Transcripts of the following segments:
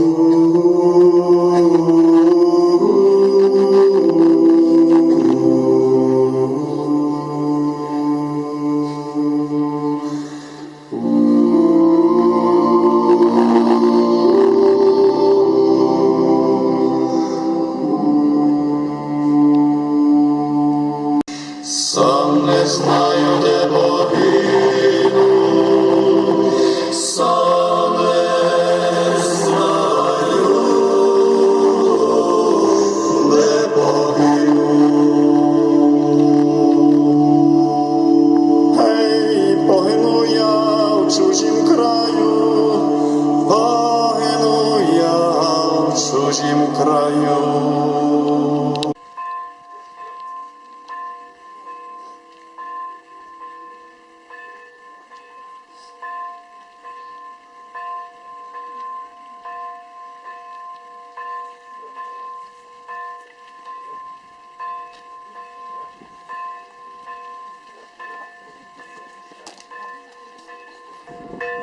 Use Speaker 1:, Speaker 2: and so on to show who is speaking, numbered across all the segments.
Speaker 1: Senhor.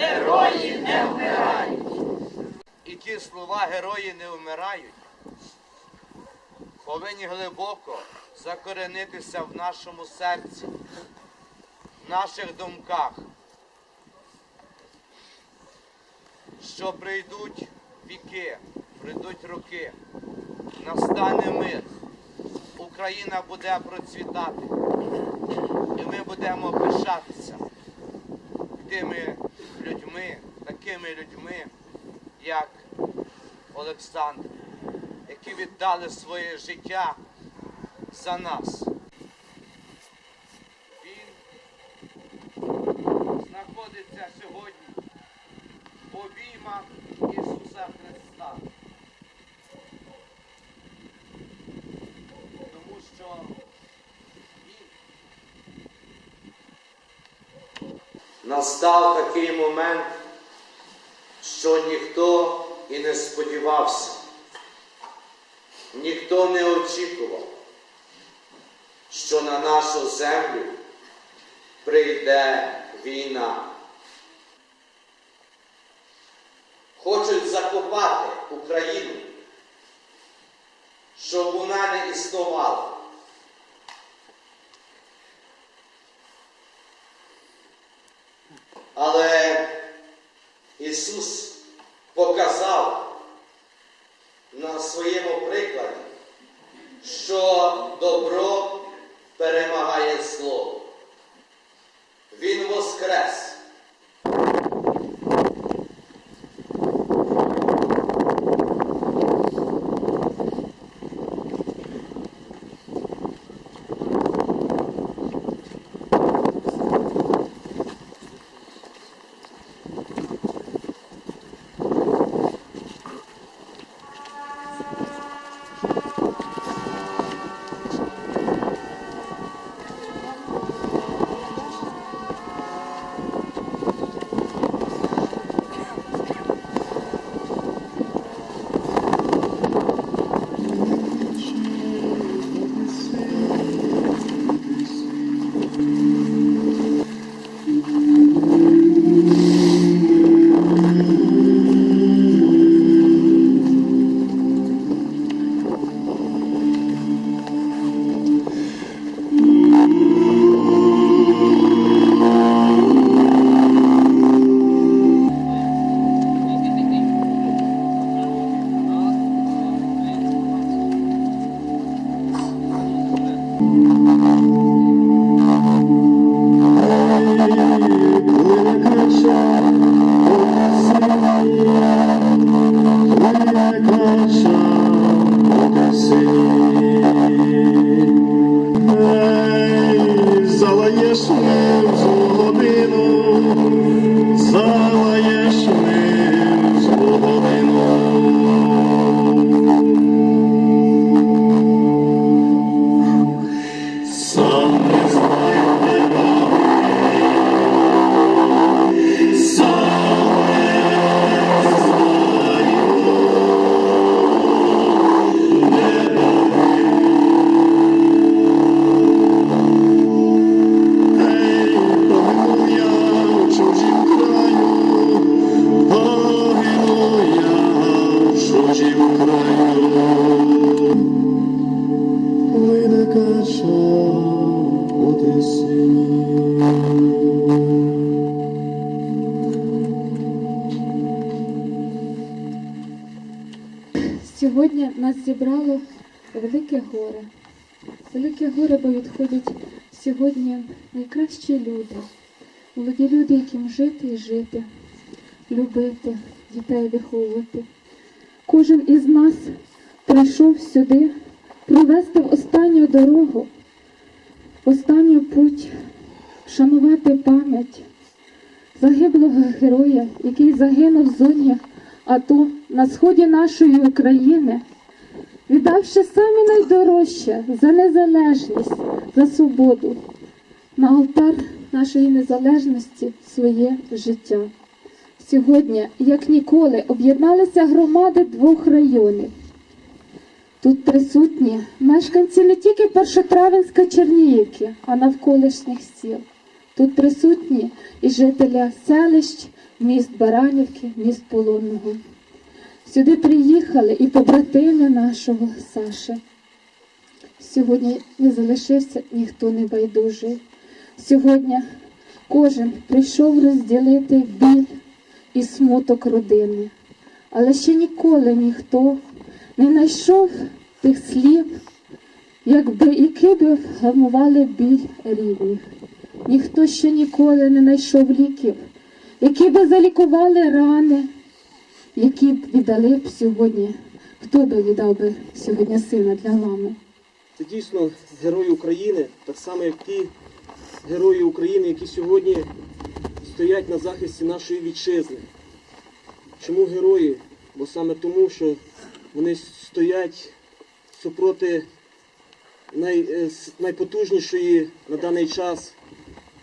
Speaker 2: Герої не вмирають. І ті слова герої не вмирають. Повинні глибоко закоренитися в нашому серці, в наших думках, що прийдуть віки, прийдуть роки, настане мир. Україна буде процвітати. І ми будемо пишатися тими людьми, такими людьми, як Олександр, які віддали своє життя за нас. Він знаходиться сьогодні в обіймах Ісуса Христа. тому що настав такий момент, що ніхто і не сподівався, ніхто не очікував, що на нашу землю прийде війна. Хочуть закопати Україну щоб вона не існувала. Але Ісус показав на своєму прикладі, що добро перемагає зло. Він воскрес.
Speaker 3: Відходять сьогодні найкращі люди, молоді люди, яким жити і жити, любити, дітей виховувати. Кожен із нас прийшов сюди провести останню дорогу, останню путь, вшанувати пам'ять загиблого героя, який загинув в зоні АТО на сході нашої України, віддавши саме найдорожче за незалежність, за свободу, на алтар нашої незалежності своє життя. Сьогодні, як ніколи, об'єдналися громади двох районів. Тут присутні мешканці не тільки Першотравенська Чернігівки, а навколишніх сіл. Тут присутні і жителі селищ, міст Баранівки, міст Полонного. Сюди приїхали і побратими нашого Саши. Сьогодні не залишився ніхто не байдужий. Сьогодні кожен прийшов розділити біль і смуток родини. Але ще ніколи ніхто не знайшов тих слів, якби які б вгамували біль рідних. Ніхто ще ніколи не знайшов ліків, які би залікували рани, які б віддали б сьогодні. Хто би віддав би сьогодні сина для мами?
Speaker 4: Це дійсно герої України, так само як ті герої України, які сьогодні стоять на захисті нашої вітчизни. Чому герої? Бо саме тому, що вони стоять супроти най, е, найпотужнішої на даний час,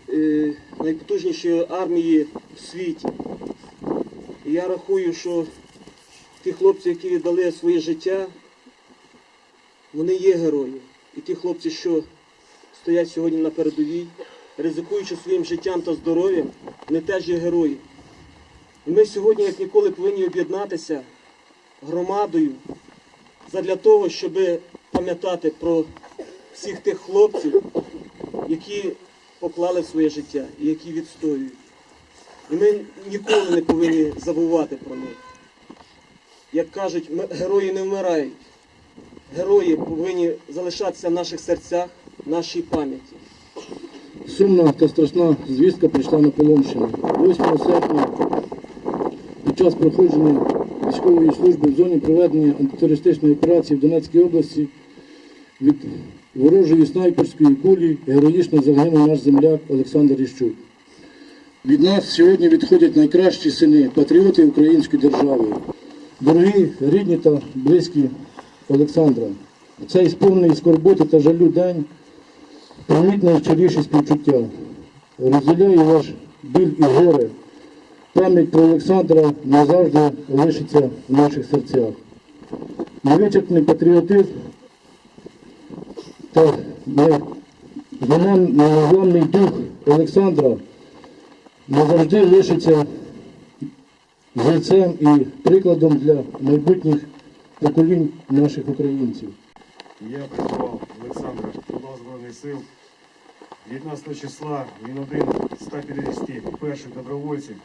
Speaker 4: е, найпотужнішої армії в світі. І я рахую, що ті хлопці, які віддали своє життя, вони є герої. І ті хлопці, що стоять сьогодні на передовій, ризикуючи своїм життям та здоров'ям, вони теж є герої. І ми сьогодні, як ніколи, повинні об'єднатися громадою задля того, щоб пам'ятати про всіх тих хлопців, які поклали своє життя і які відстоюють. І ми ніколи не повинні забувати про них. Як кажуть, герої не вмирають. Герої повинні залишатися в наших серцях, в нашій пам'яті.
Speaker 5: Сумна та страшна звістка прийшла на Полонщину. 8 серпня під час проходження військової служби в зоні проведення антитерористичної операції в Донецькій області від ворожої снайперської кулі героїчно загинув наш земляк Олександр Іщук. Від нас сьогодні відходять найкращі сини, патріоти української держави, дорогі, рідні та близькі Олександра. Цей сповнений скорботи та жалю день Прийміть найщиріші співчуття. Розділяю ваш біль і горе. Пам'ять про Олександра назавжди лишиться в наших серцях. Невичерпний патріотизм та не- знаман- невламний дух Олександра назавжди лишиться зірцем і прикладом для майбутніх поколінь наших українців.
Speaker 6: Я призвав Олександра до Збройних сил. 19 числа він один з 150 перших добровольців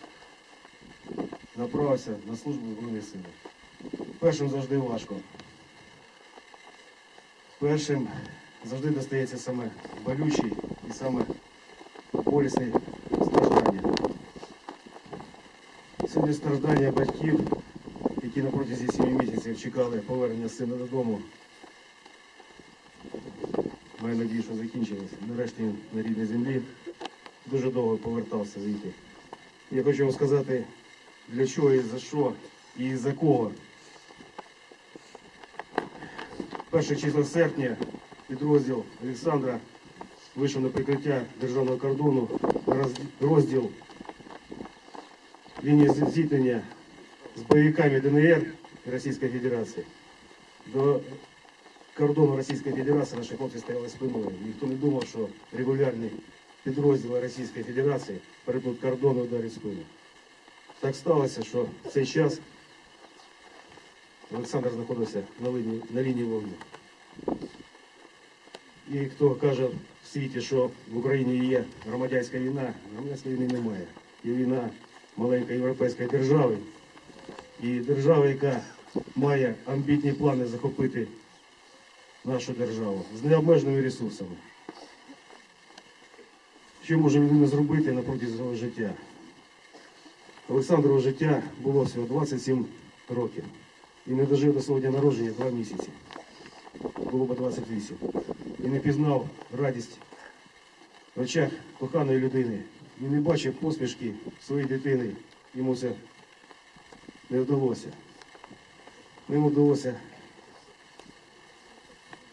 Speaker 6: направився на службу Збройних сил. Першим завжди важко. Першим завжди достається саме болючий і саме болісне страждання. Сьогодні страждання батьків, які на протязі 7 місяців чекали повернення сина додому, Маю надію, що закінчилось. Нарешті на рідній землі дуже довго повертався звідти. Я хочу вам сказати, для чого і за що, і за кого. Перше число серпня підрозділ Олександра вийшов на прикриття державного кордону, розділ лінії зі- зіткнення з бойовиками ДНР і Російської Федерації. До кордону Російської Федерації наші хлопці стояли спиною. Ніхто не думав, що регулярні підрозділи Російської Федерації перейдуть кордон і ударять спину. Так сталося, що в цей час Олександр знаходився на лінії, на лінії вогню. І хто каже в світі, що в Україні є громадянська війна, громадянської війни немає. Є війна маленької європейської держави. І держава, яка має амбітні плани захопити нашу державу з необмеженими ресурсами. Що може людина зробити на протязі свого життя? Олександрове життя було всього 27 років. І не дожив до свого дня народження 2 місяці. Було б 28. І не пізнав радість в очах коханої людини. І не бачив посмішки своєї дитини. Йому це не вдалося. Йому вдалося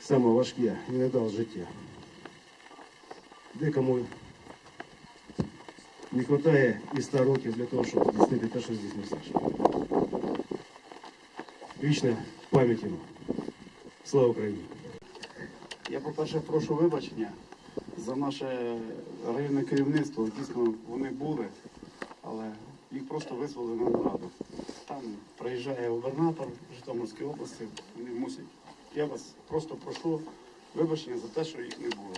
Speaker 6: саме важке і не дав життя. Декому не вистачає і 100 років для того, щоб здійснити те, що здійснив Саша. Вічна пам'ять йому. Слава Україні!
Speaker 7: Я, по-перше, прошу вибачення за наше районне керівництво. Дійсно, вони були, але їх просто визвали на нараду. Там приїжджає губернатор Житомирської області, вони мусять. Я вас просто прошу вибачення за те, що їх не було.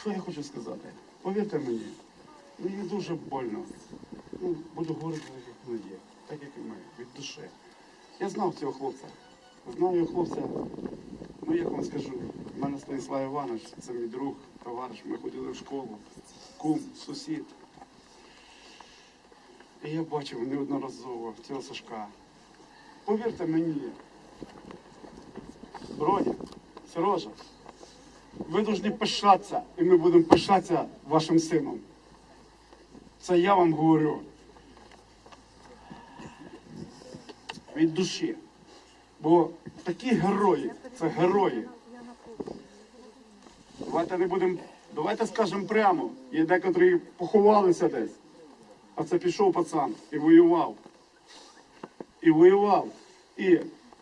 Speaker 7: Що я хочу сказати? Повірте мені, мені дуже больно. Ну, буду говорити, як воно є, так як і ми, від душі. Я знав цього хлопця. Знаю хлопця Ну, як вам скажу, в мене Станіслав Іванович, це мій друг, товариш, ми ходили в школу, кум, сусід. І я бачив неодноразово цього Сашка. Повірте мені, Броня, Сережа, ви повинні пишатися, і ми будемо пишатися вашим сином. Це я вам говорю. Від душі. Бо такі герої, це герої. Давайте не будемо, давайте скажемо прямо. Є декотрі поховалися десь. А це пішов пацан і воював. І воював. І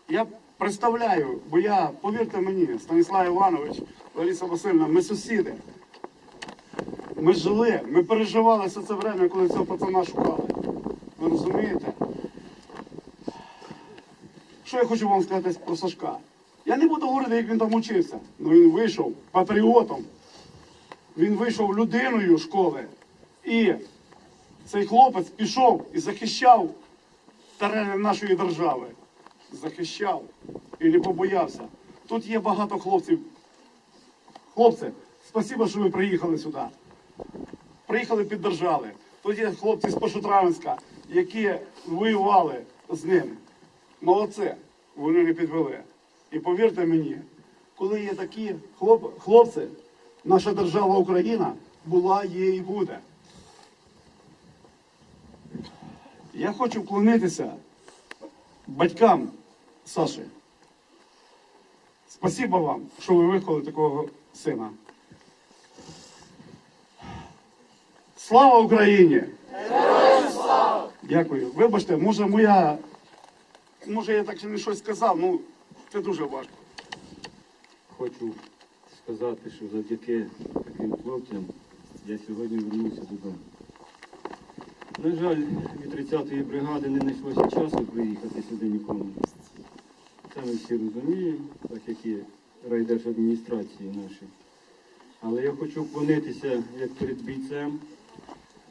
Speaker 7: я представляю, бо я, повірте мені, Станіслав Іванович, Лариса Васильівна, ми сусіди. Ми жили, ми переживали все це время, коли цього пацана шукали. Ви розумієте? Що я хочу вам сказати про Сашка? Я не буду говорити, як він там учився. Ну він вийшов патріотом. Він вийшов людиною школи. І цей хлопець пішов і захищав терени нашої держави. Захищав і не побоявся. Тут є багато хлопців. Хлопці, спасибо, що ви приїхали сюди. Приїхали, піддержали. Тут є хлопці з Пошутравенська, які воювали з ними. Молодці, вони не підвели. І повірте мені, коли є такі хлоп, хлопці, наша держава Україна була, є і буде. Я хочу вклонитися батькам Саші. Спасибо вам, що ви виховали такого сина. Слава Україні! Дякую. Вибачте, може моя Може, я так ще не щось сказав, ну це дуже важко.
Speaker 8: Хочу сказати, що завдяки таким хлопцям я сьогодні вернувся додому. На жаль, від 30-ї бригади не знайшлося часу приїхати сюди нікому. Це ми всі розуміємо, так як і райдержадміністрації наші. Але я хочу вклонитися як перед бійцем,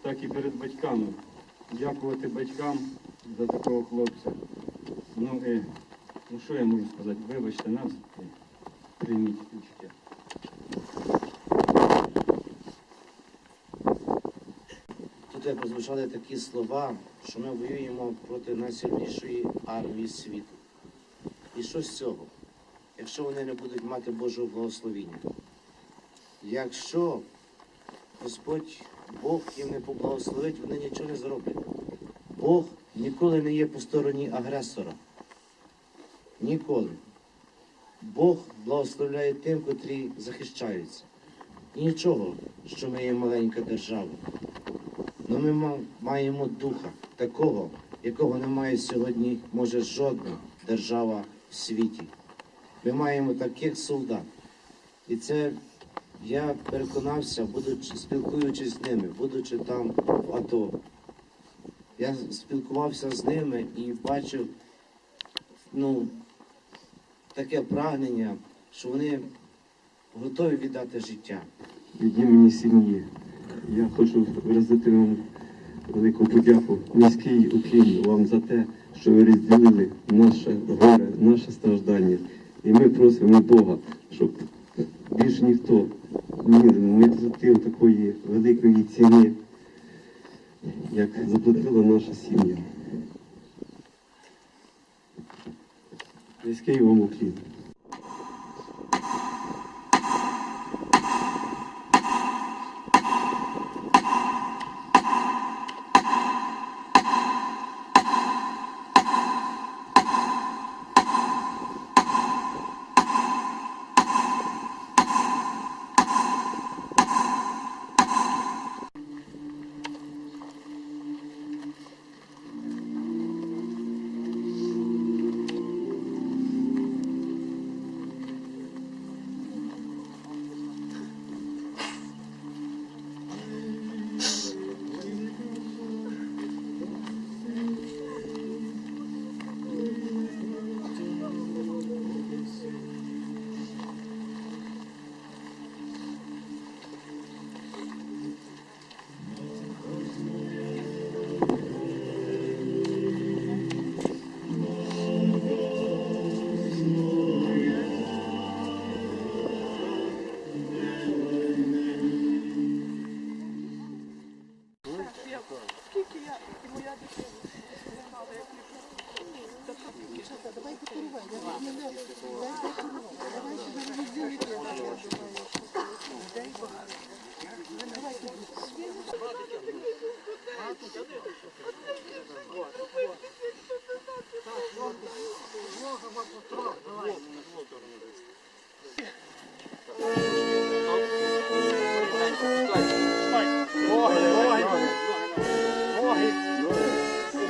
Speaker 8: так і перед батьками. Дякувати батькам за такого хлопця. Ну і ну що я можу сказати? Вибачте нас прийміть співчуття.
Speaker 9: Тут прозвучали такі слова, що ми воюємо проти найсильнішої армії світу. І що з цього? Якщо вони не будуть мати Божого благословіння? Якщо Господь Бог їм не поблагословить, вони нічого не зроблять. Бог ніколи не є по стороні агресора. Ніколи. Бог благословляє тим, котрі захищаються. І нічого, що ми є маленька держава. Ну ми маємо духа такого, якого немає сьогодні, може, жодна держава в світі. Ми маємо таких солдат. І це я переконався, будучи спілкуючись з ними, будучи там в АТО. Я спілкувався з ними і бачив ну, таке прагнення, що вони готові віддати життя.
Speaker 8: Від імені сім'ї. Я хочу виразити вам велику подяку, низький уклін вам за те,
Speaker 10: що ви розділили наше горе, наше страждання. І ми просимо Бога, щоб більш ніхто не, платив такої великої ціни, як заплатила наша сім'я. Низький вам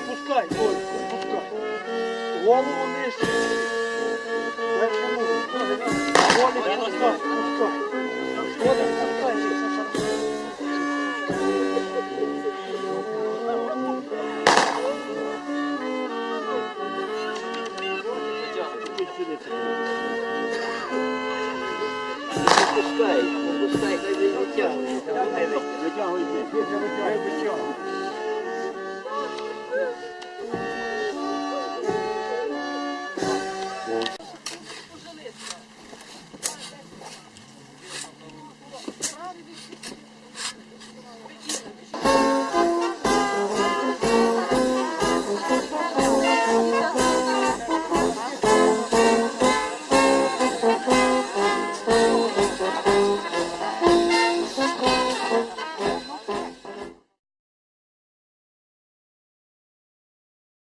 Speaker 11: Опускай, Оль, опускай. Голову нижче. Ноги. Ноги, ноги. пускай, пускай, хай він витягує. Витягуйте. Витягуйте.